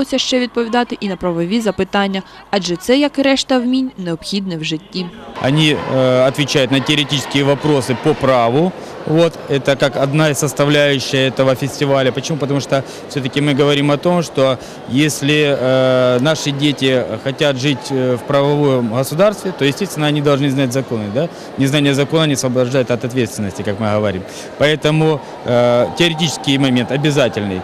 Довелося ще відповідати і на правові запитання, адже це, як і решта вмінь, необхідне в житті. Они э, отвечают на теоретические вопросы по праву. Вот, это как одна из составляющих этого фестиваля. Почему? Потому что все-таки мы говорим о том, что если э, наши дети хотят жить э, в правовом государстве, то, естественно, они должны знать законы. Да? Незнание закона не освобождает от ответственности, как мы говорим. Поэтому э, теоретический момент обязательный.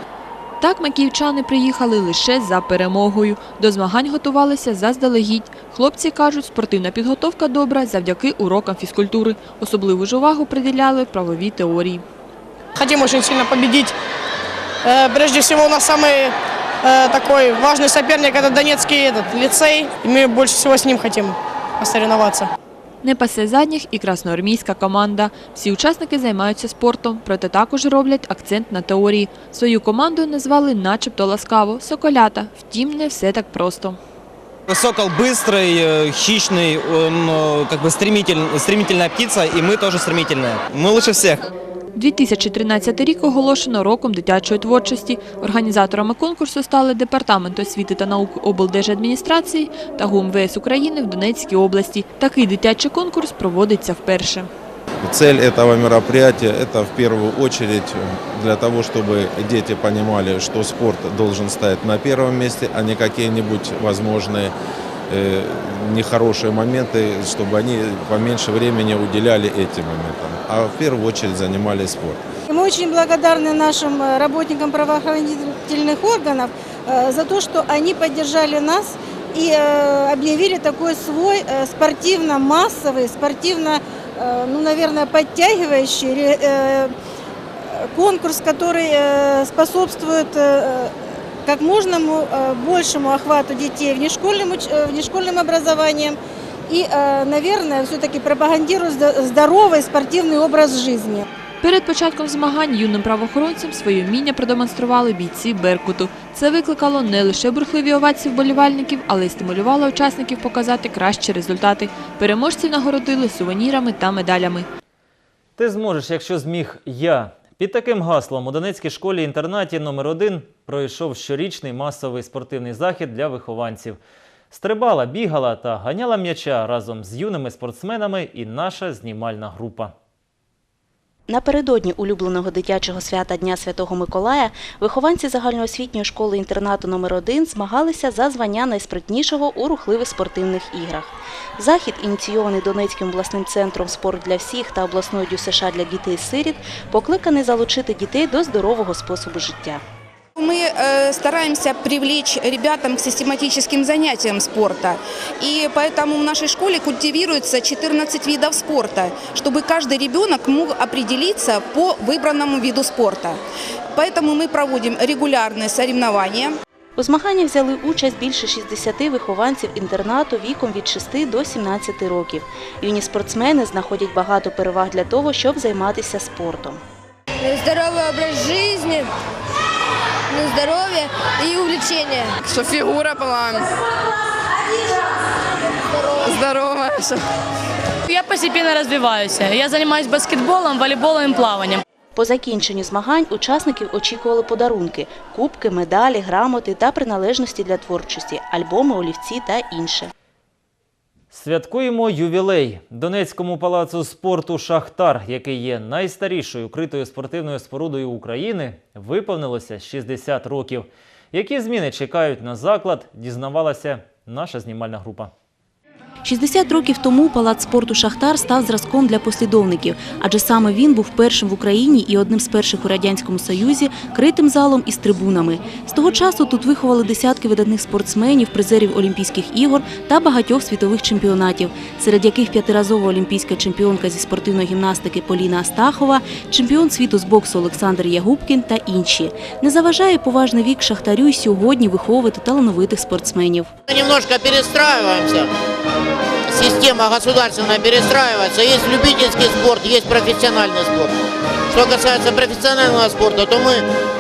Так макіївчани приїхали лише за перемогою. До змагань готувалися заздалегідь. Хлопці кажуть, спортивна підготовка добра завдяки урокам фізкультури. Особливу ж увагу приділяли правовій теорії. Хотим очень сильно победить. Э, Прежде всего, у нас самый э, такой важный соперник – это Донецкий этот, лицей. И мы больше всего с ним хотим посоревноваться. Не пасе задніх і красноармійська команда. Всі учасники займаються спортом, проте також роблять акцент на теорії. Свою команду назвали начебто ласкаво – «Соколята». Втім, не все так просто. Сокол быстрый, э, хищный, он э, как бы стремитель, стремительная птица, и мы тоже стремительные. Мы лучше всех. 2013 рік оголошено роком дитячої творчості. Організаторами конкурсу стали Департамент освіти та науки облдержадміністрації та ГУМВС України в Донецькій області. Такий дитячий конкурс проводиться вперше. Цель этого мероприятия – это в первую очередь для того, чтобы дети понимали, что спорт должен стоять на первом месте, а не какие-нибудь возможные э, нехорошие моменты, чтобы они поменьше времени уделяли этим моментам, а в первую очередь занимались спортом. Мы очень благодарны нашим э, работникам правоохранительных органов э, за то, что они поддержали нас и объявили такой свой спортивно-массовый, спортивно, ну, наверное, подтягивающий конкурс, который способствует как можно му- э, большему охвату детей внешкольным, уч- э, внешкольным образованием и, э, наверное, все-таки пропагандирует зда- здоровый спортивный образ жизни. Перед початком змагань юним правоохоронцям своє вміння продемонстрували бійці Беркуту. Це викликало не лише бурхливі овації вболівальників, але й стимулювало учасників показати кращі результати. Переможців нагородили сувенірами та медалями. Ти зможеш, якщо зміг я. Під таким гаслом у Донецькій школі-інтернаті номер 1 пройшов щорічний масовий спортивний захід для вихованців. Стрибала, бігала та ганяла м'яча разом з юними спортсменами і наша знімальна група. Напередодні улюбленого дитячого свята Дня Святого Миколая вихованці загальноосвітньої школи-інтернату номер 1 змагалися за звання найспритнішого у рухливих спортивних іграх. Захід, ініційований Донецьким обласним центром «Спорт для всіх» та обласною ДЮСШ для дітей-сиріт, покликаний залучити дітей до здорового способу життя. Мы э, стараемся привлечь ребятам к систематическим занятиям спорта. И поэтому в нашей школе культивируется 14 видов спорта, чтобы каждый ребенок мог определиться по выбранному виду спорта. Поэтому мы проводим регулярные соревнования. У змаганнях взяли участь більше 60 вихованців інтернату віком від 6 до 17 років. Юні спортсмени знаходять багато переваг для того, щоб займатися спортом. здоровый образ жизни, ну, здоровье и увлечение. Что фигура была здоровая. Я постепенно развиваюсь. Я занимаюсь баскетболом, волейболом и плаванием. По закінченню змагань учасників очікували подарунки – кубки, медалі, грамоти та приналежності для творчості, альбоми, олівці та інше. Святкуємо ювілей Донецькому палацу спорту Шахтар, який є найстарішою критою спортивною спорудою України, виповнилося 60 років. Які зміни чекають на заклад, дізнавалася наша знімальна група. 60 років тому палац спорту «Шахтар» став зразком для послідовників, адже саме він був першим в Україні і одним з перших у Радянському Союзі критим залом із трибунами. З того часу тут виховали десятки видатних спортсменів, призерів Олімпійських ігор та багатьох світових чемпіонатів, серед яких п'ятиразова олімпійська чемпіонка зі спортивної гімнастики Поліна Астахова, чемпіон світу з боксу Олександр Ягубкін та інші. Не заважає поважний вік Шахтарю й сьогодні виховувати талановитих спортсменів. Немножко перестраиваемся. Система государственная перестраивается. Есть любительский спорт, есть профессиональный спорт. Что касается профессионального спорта, то мы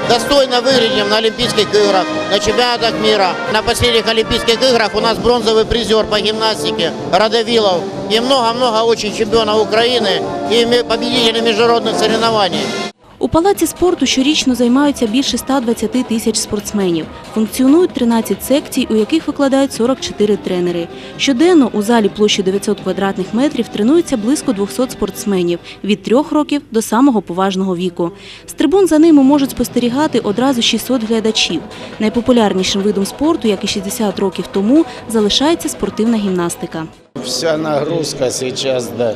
достойно выглядим на Олимпийских играх, на чемпионатах мира. На последних Олимпийских играх у нас бронзовый призер по гимнастике Радовилов и много-много очень чемпионов Украины и победителей международных соревнований. У палаці спорту щорічно займаються більше 120 тисяч спортсменів. Функціонують 13 секцій, у яких викладають 44 тренери. Щоденно у залі площі 900 квадратних метрів тренуються близько 200 спортсменів від 3 років до самого поважного віку. З трибун за ними можуть спостерігати одразу 600 глядачів. Найпопулярнішим видом спорту, як і 60 років тому, залишається спортивна гімнастика. Вся нагрузка сейчас да,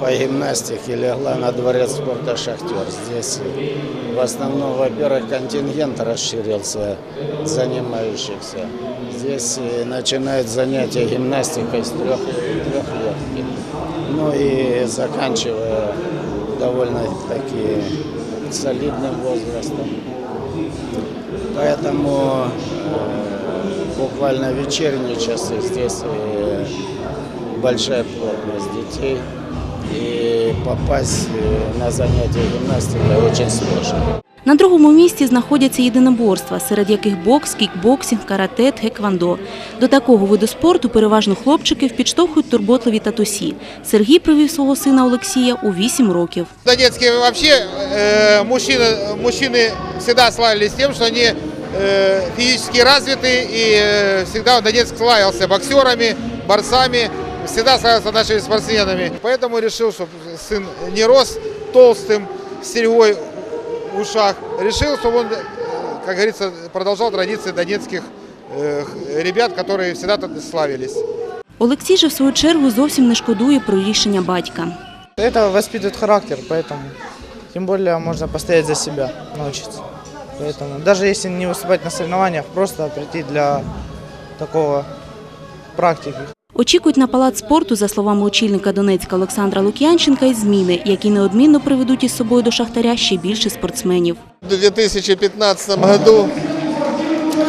по гимнастике легла на дворец спорта «Шахтер». Здесь в основном, во-первых, контингент расширился занимающихся. Здесь начинают занятия гимнастикой с трех, трех лет. Ну и заканчивая довольно-таки солидным возрастом. Поэтому э, буквально вечерние часы здесь э, большая плотность детей. И попасть э, на занятия гимнастикой очень сложно. На другому місці знаходяться єдиноборства, серед яких бокс, кікбоксинг, карате, тхеквондо. До такого виду спорту переважно хлопчиків підштовхують турботливі татусі. Сергій привів свого сина Олексія у 8 років. В Донецке вообще э, мужчины, мужчины всегда славились тем, что они э, физически развиты и э, всегда Донецк славился боксерами, борцами, всегда славился нашими спортсменами. Поэтому решил, чтобы сын не рос толстым, с серьгой в ушах. Решил, чтобы он, э, как говорится, продолжал традиции донецких э, ребят, которые всегда тут славились. Олексій же в свою чергу зовсім не шкодує про рішення батька. Это воспитывает характер, поэтому тем более можно постоять за себя, научиться. Поэтому даже если не выступать на соревнованиях, просто прийти для такого практики. Очікують на палац спорту, за словами очільника Донецька Олександра Лук'янченка, й зміни, які неодмінно приведуть із собою до Шахтаря ще більше спортсменів. В 2015 году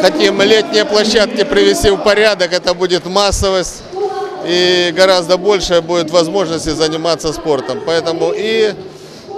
хотим летние площадки привести в порядок. Это будет массовость и гораздо больше будет возможности заниматься спортом. Поэтому и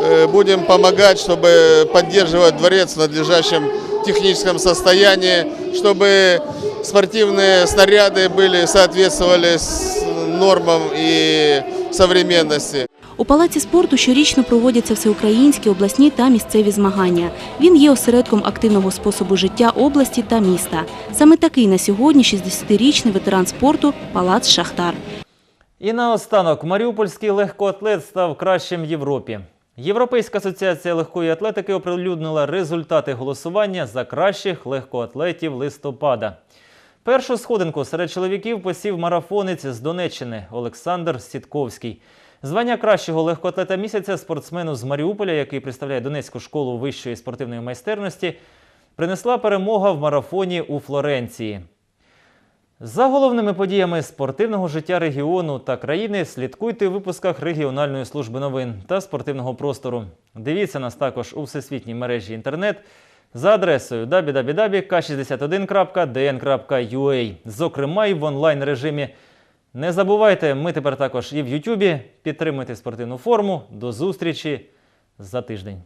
э, будем помогать, чтобы поддерживать дворец в надлежащем техническом состоянии, чтобы спортивные снаряды были соответствовали с нормам и современности. У палаці спорту щорічно проводяться всеукраїнські, обласні та місцеві змагання. Він є осередком активного способу життя області та міста. Саме такий на сьогодні 60-річний ветеран спорту Палац Шахтар. І наостанок маріупольський легкоатлет став кращим в Європі. Європейська асоціація легкої атлетики оприлюднила результати голосування за кращих легкоатлетів листопада. Першу сходинку серед чоловіків посів марафонець з Донеччини Олександр Сітковський. Звання кращого легкоатлета місяця спортсмену з Маріуполя, який представляє Донецьку школу вищої спортивної майстерності, принесла перемога в марафоні у Флоренції. За головними подіями спортивного життя регіону та країни слідкуйте у випусках регіональної служби новин та спортивного простору. Дивіться нас також у всесвітній мережі інтернет за адресою www.k61.dn.ua, зокрема і в онлайн режимі. Не забувайте, ми тепер також і в Ютубі. Підтримуйте спортивну форму. До зустрічі за тиждень.